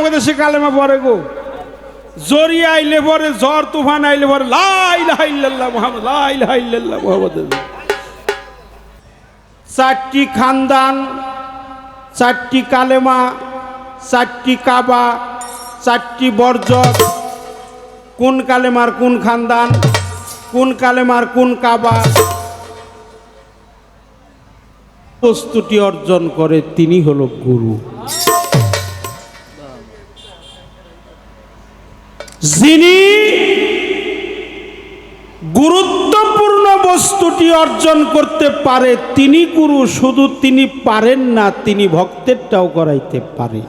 আমাদের দেশে কালেমা পড়ে গো। জরি আইলে পরে ঝড় তুফান আইলে পরে লাইল্লাহ মোহাম্মদ লাইল্লাহ মোহাম্মদ। চারটি খানদান, চারটি কালেমা, চারটি কাবা, চারটি বর্জক কোন কালেমার কোন খানদান, কোন কালেমার কোন কাবা। প্রস্তুতি অর্জন করে তিনি হলো গুরু। যিনি গুরুত্বপূর্ণ বস্তুটি অর্জন করতে পারে তিনি গুরু শুধু তিনি পারেন না তিনি ভক্তেরটাও করাইতে পারে।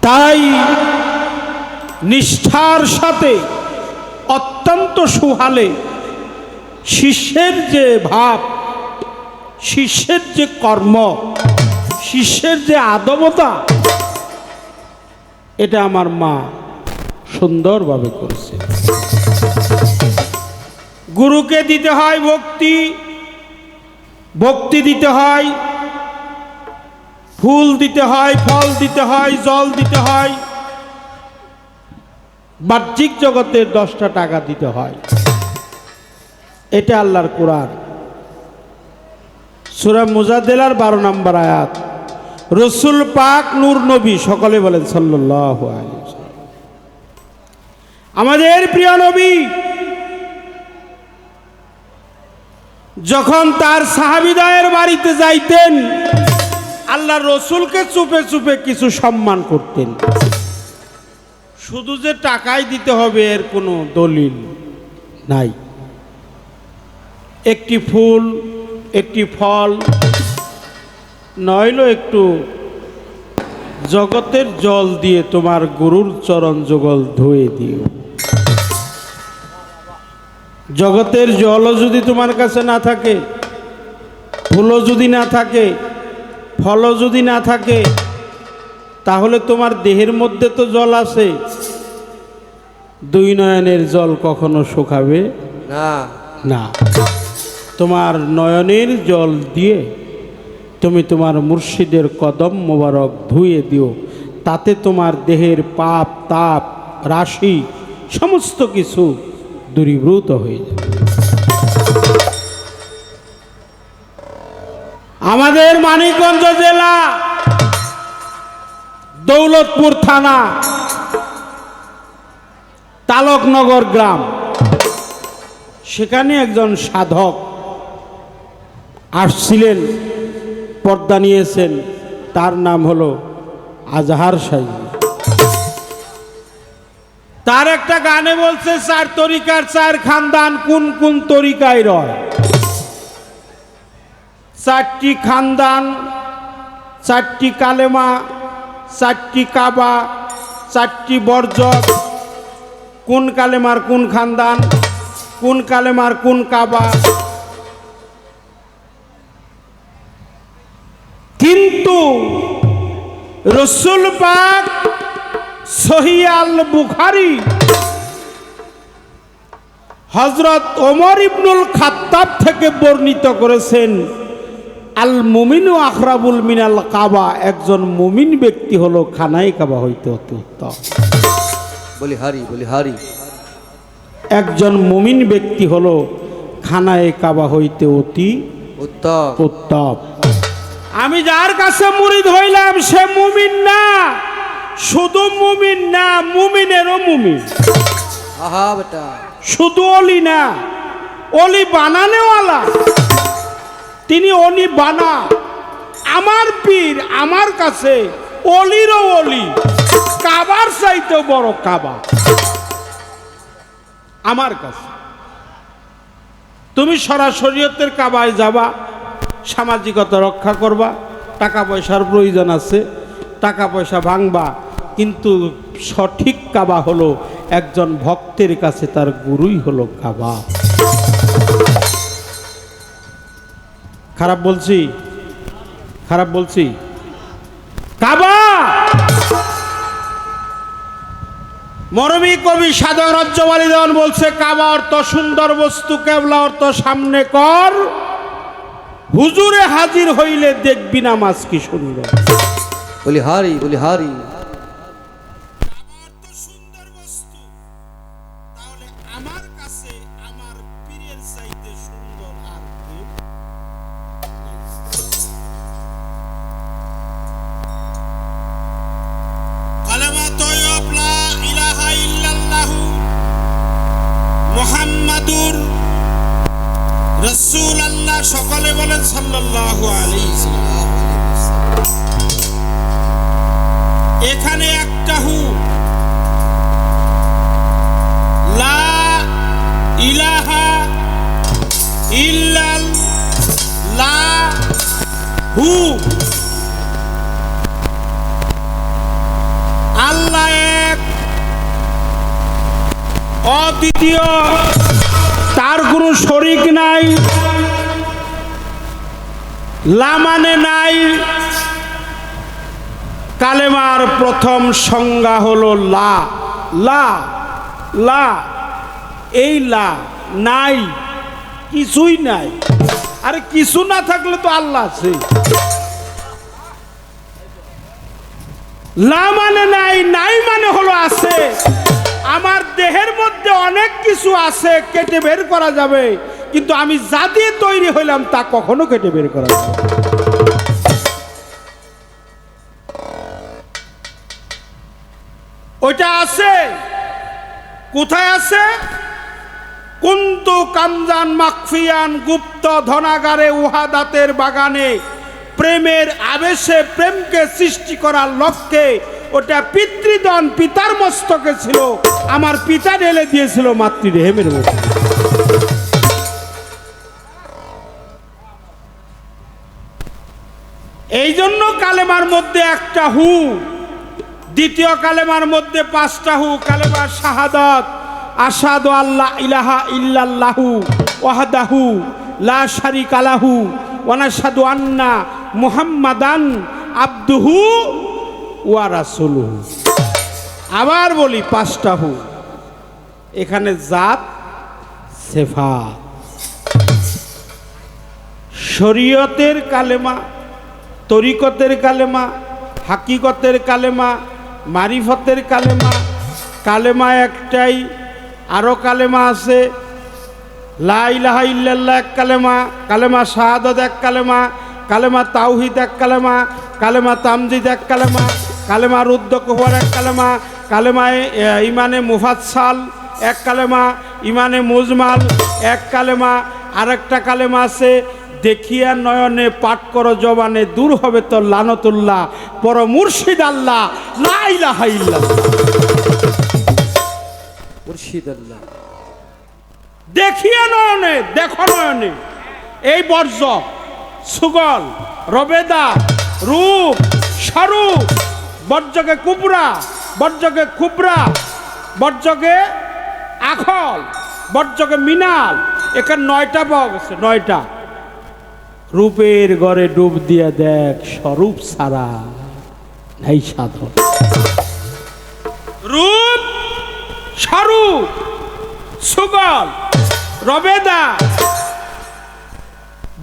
তাই নিষ্ঠার সাথে অত্যন্ত সুহালে শিষ্যের যে ভাব শিষ্যের যে কর্ম শিষ্যের যে আদবতা এটা আমার মা সুন্দরভাবে করেছে। গুরুকে দিতে হয় ভক্তি ভক্তি দিতে হয়, ফুল দিতে হয়, ফল দিতে হয়, জল দিতে হয়, বাহ্যিক জগতের দশটা টাকা দিতে হয়। এটা আল্লাহর কোরআন। সুরা মুজাদ্দেলার বারো নম্বর আয়াত। রসুল পাক নূর নবী, সকলে বলেন সাল্লাহ আমাদের প্রিয় নবী, যখন তার সাহাবিদায়ের বাড়িতে যাইতেন, আল্লাহ রসুলকে চুপে চুপে কিছু সম্মান করতেন। শুধু যে টাকাই দিতে হবে এর কোনো দলিল নাই। একটি ফুল, একটি ফল নইলো একটু জগতের জল দিয়ে তোমার গুরুর চরণ যুগল ধুয়ে দিও। জগতের জলও যদি তোমার কাছে না থাকে ফুলও যদি না থাকে ফলও যদি না থাকে তাহলে তোমার দেহের মধ্যে তো জল আছে। দুই নয়নের জল কখনো শুকাবে? না। না। তোমার নয়নের জল দিয়ে তুমি তোমার মুর্শিদের কদম মোবারক ধুয়ে দিও। তাতে তোমার দেহের পাপ, তাপ, রাশি সমস্ত কিছু দূরীভূত হয়ে যাবে। আমাদের মানিকগঞ্জ জেলা, দৌলতপুর থানা, তালকনগর গ্রাম। সেখানে একজন সাধক আসছিলেন। পর্দা নিয়েছেন, তার নাম হলো আজহার সাইজি তার একটা গানে বলছে চার তরিকার চার খানদান, কোন কোন তরিকায় রয়? চারটি খানদান, চারটি কালেমা, চারটি কাবা, চারটি বর্জক কোন কালেমার কোন খানদান, কোন কালেমার কোন কাবা রসুল পাক সহিয়াল বুখারি হজরত ওমর ইবনুল খাত্তাব থেকে বর্ণিত করেছেন আল মুমিনু আখরাবুল মিনাল কাবা একজন মুমিন ব্যক্তি হলো খানাই কাবা হইতে অতি উত্তম বলি হারি বলি হারি। একজন মুমিন ব্যক্তি হলো খানায় কাবা হইতে অতি উত্তম। উত্তম। আমি যার কাছে মুরিদ হইলাম সে মুমিন না। শুধু মুমিন না মুমিনেরও মুমিন। আহা বেটা। শুধু অলি না অলি বানানেওয়ালা। তিনি অলি বানা। আমার পীর আমার কাছে অলিরও অলি কাবার চাইতে বড় কাবা। আমার কাছে। তুমি সরাসরিয়তের কাবায় যাবা। সামাজিকতা রক্ষা করবা, টাকা পয়সার প্রয়োজন আছে, টাকা পয়সা ভাঙবা, কিন্তু সঠিক কাবা হলো একজন ভক্তের কাছে তার গুরুই হলো কাবা। খারাপ বলছি? খারাপ বলছি? কাবা! মরমী কবি সাধক রাজ্যবালী দেওয়ান বলছে, কাবা অর্থ সুন্দর বস্তু, কেবলা অর্থ সামনে কর। হুজুরে হাজির হইলে দেখবি নামাজ কি সুন্দর বলি হারি বলি হারি। সকলে বলেন আলাইহি সাল্লাম এখানে একটা হু। লা হু। এক। অদ্বিতীয়। তার কোনো শরিক নাই। লা মানে নাই। কালেমার প্রথম সংজ্ঞা হলো লা। লা লা, এই লা, নাই, কিছুই নাই। আরে কিছু না থাকলে তো আল্লাহ আছে। লা মানে নাই নাই মানে হলো আছে। আমার দেহের মধ্যে অনেক কিছু আছে, কেটে বের করা যাবে। কিন্তু আমি যা দিয়ে তৈরি হইলাম তা কখনো কেটে বের করা ওইটা আছে। কোথায় আছে? কুন্তু কামজান মাকফিয়ান গুপ্ত ধনাগারে উহাদাতের বাগানে। প্রেমের আবেশে প্রেমকে সৃষ্টি করার লক্ষ্যে ওটা পিতৃদন, পিতার মস্তকে ছিল। আমার পিতা ঢেলে দিয়েছিল মাতৃদেহেমের মধ্যে এই জন্য কালেমার মধ্যে একটা হু, দ্বিতীয় কালেমার মধ্যে পাঁচটা হু, কালেমার শাহাদত আসাদু আল্লাহ ইলাহা ইল্লাল্লাহু ওয়াহাদাহু লা শারিকা লাহু ওয়া নাশহাদু আন্না মুহাম্মাদান আবদুহু ওয়া রাসূলুহু। আবার বলি পাঁচটা হু, এখানে জাত সেফা শরীয়তের কালেমা তরিকতের কালেমা, হাকিকতের কালেমা, মারিফতের কালেমা কালেমা একটাই আরও কালেমা আছে। লা ইলাহা ইল্লাল্লাহ এক কালেমা কালেমা শাহাদত এক কালেমা কালেমা তাওহিদ এক কালেমা কালেমা তামজিদ এক কালেমা কালেমা রুদ্দ কুহর এক কালেমা কালেমায় ইমানে মুফাচ্ছাল এক কালেমা, ইমানে মুজমাল এক কালেমা, আরেকটা কালেমা আছে দেখিয়া নয়নে পাঠ করো জবানে দূর হবে তো লানতুল্লাহ পর মুর্শিদ আল্লাহ লা ইলাহা ইল্লাল্লাহ। মুর্শিদ আল্লাহ। দেখিয়া নয়নে দেখো নয়নে এই বর্জ সুগল রবেদা রূপ স্বরূপ বর্জকে কুবরা বর্জকে খুবরা বর্জকে আখল বর্জকে মিনাল এখানে নয়টা পাওয়া গেছে নয়টা। রূপের ঘরে ডুব দিয়া দেখ স্বরূপ সারা। নাই সাধন রূপ, স্বরূপ সুগল রবেদা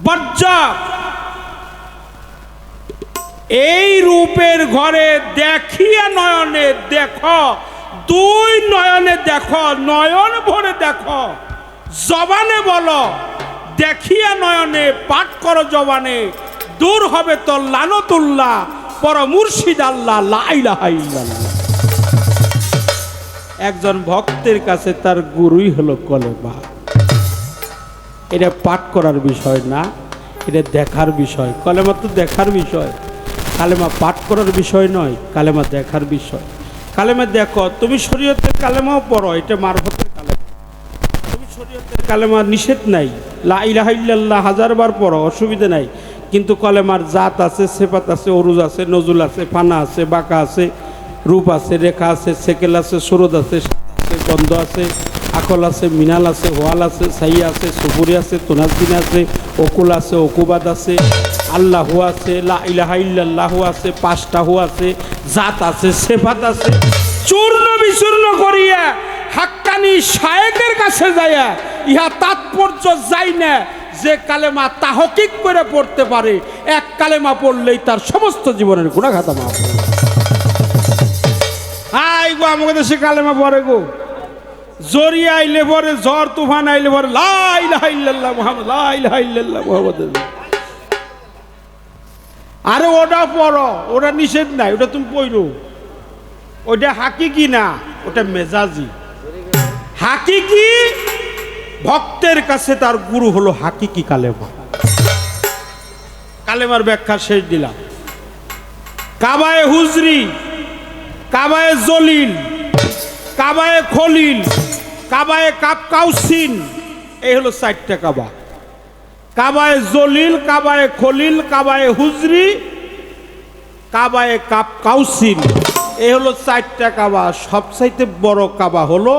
বজ্জক এই রূপের ঘরে দেখিয়া নয়নে দেখো, দুই নয়নে দেখো, নয়ন ভরে দেখো, জবানে বলো দেখিয়া নয়নে, পাঠ করো জবানে, দূর হবে তো লানতুল্লাহ পর মুর্শিদ আল্লাহ একজন ভক্তের কাছে তার গুরুই হলো কলেমা। এটা পাঠ করার বিষয় না, এটা দেখার বিষয়। কলেমা তো দেখার বিষয়। কালেমা পাঠ করার বিষয় নয়, কালেমা দেখার বিষয়। কালেমা দেখো, তুমি শরীয়তের কালেমাও পড়ো, এটা মারফতের শরীয়তের কালেমা নিষেধ নাই। লা ইলাহা ইল্লাল্লাহ হাজারবার পড়ো, অসুবিধা নাই। কিন্তু কলেমার জাত আছে সেপাত আছে, অরুজ আছে, নজুল আছে, ফানা আছে, বাঁকা আছে, রূপ আছে, রেখা আছে, সেকেল আছে সুরদ আছে আছে, গন্ধ আছে, আকল আছে, মিনাল আছে, হোয়াল আছে সাইয়া আছে, সুপুরি আছে তোনাজিন আছে, অকুল আছে, অকুবাদ আছে, আল্লাহু আছে, লা ইলাহা ইল্লাল্লাহু আছে, পাঁচটাহু আছে, জাত আছে, সেফাত আছে। চূর্ণ বিচূর্ণ করিয়া হাক্কানি শায়েকের কাছে যাইয়া ইহা তাৎপর্য যাই না যে কালেমা তাহকিক করে পড়তে পারে, এক কালেমা পড়লেই তার সমস্ত জীবনের গুণাঘাতা যায়। হাই গো, আমাকে দেশে কালেমা পড়ে গো। জরি আইলে পরে ঝড় তুফান আইলে পরে লাই লাইল্লাল্লাহ মোহাম্মদ লাই লাইল্লাল্লাহ মোহাম্মদ। আরে ওটা পড়ো, ওটা নিষেধ নাই, ওটা তুমি পড়ো। ওটা হাকিকি না, ওটা মেজাজি। হাকিকি ভক্তের কাছে তার গুরু হলো হাকিকি কালেমা। কালেমার ব্যাখ্যা শেষ দিলাম। কাবায়ে হুজরি, কাবায়ে জলিল, কাবায়ে খলিল, কাবায়ে কাপ কাউসিন এই হলো চারটা কাবা। কাবায়ে জলিল, কাবায়ে খলিল, কাবায়ে হুজরি, কাবায়ে কাপ কাউসিন এই হলো চারটা কাবা। সবচাইতে বড় কাবা হলো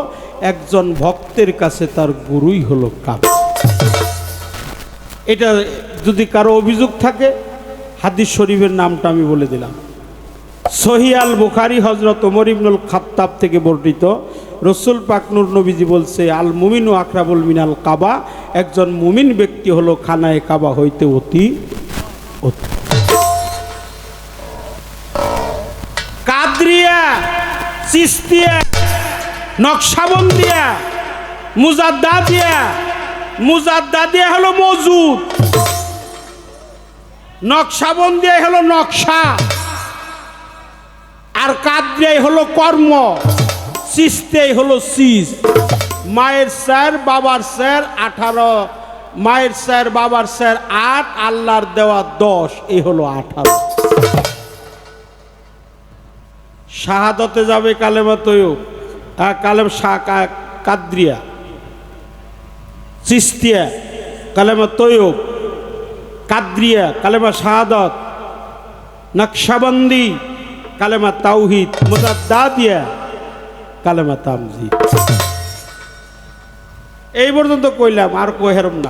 একজন ভক্তের কাছে তার গুরুই হলো কাবা। এটা যদি কারও অভিযোগ থাকে, হাদিস শরীফের নামটা আমি বলে দিলাম। সহিয়াল বুখারি হজরত ওমর ইবনুল খাত্তাব থেকে বর্ণিত, রসুল পাকনুর নবীজি বলছে, আল মুমিন ও আকরাবুল মিনাল কাবা একজন মুমিন ব্যক্তি হলো খানায় কাবা হইতে অতি অতি। কাদরিয়া, চিস্তিয়া নকশাবন্দিয়া মুজাদ্দাদিয়া মুজাদ্দাদিয়া হলো মজুদ। নকশাবন নকশাবন্দিয়া হলো নকশা। আর কাদ্রিয়াই হলো কর্ম, সিস্তেই হলো সিস মায়ের স্যার, বাবার স্যার আঠারো, মায়ের স্যার, বাবার স্যার আট, আল্লাহর দেওয়া দশ এই হলো আঠারো। শাহাদতে যাবে কালেমা তৈব কালেম শাহ কাদ্রিয়া, চিস্তিয়া, কালেমা তৈব কাদ্রিয়া, কালেমা শাহাদত, নকশাবন্দি, কালেমা তাওহিদ, মুজাদ্দাদিয়া, কালেমা তামজিদ। এই পর্যন্ত কইলাম, আর কহেরম না।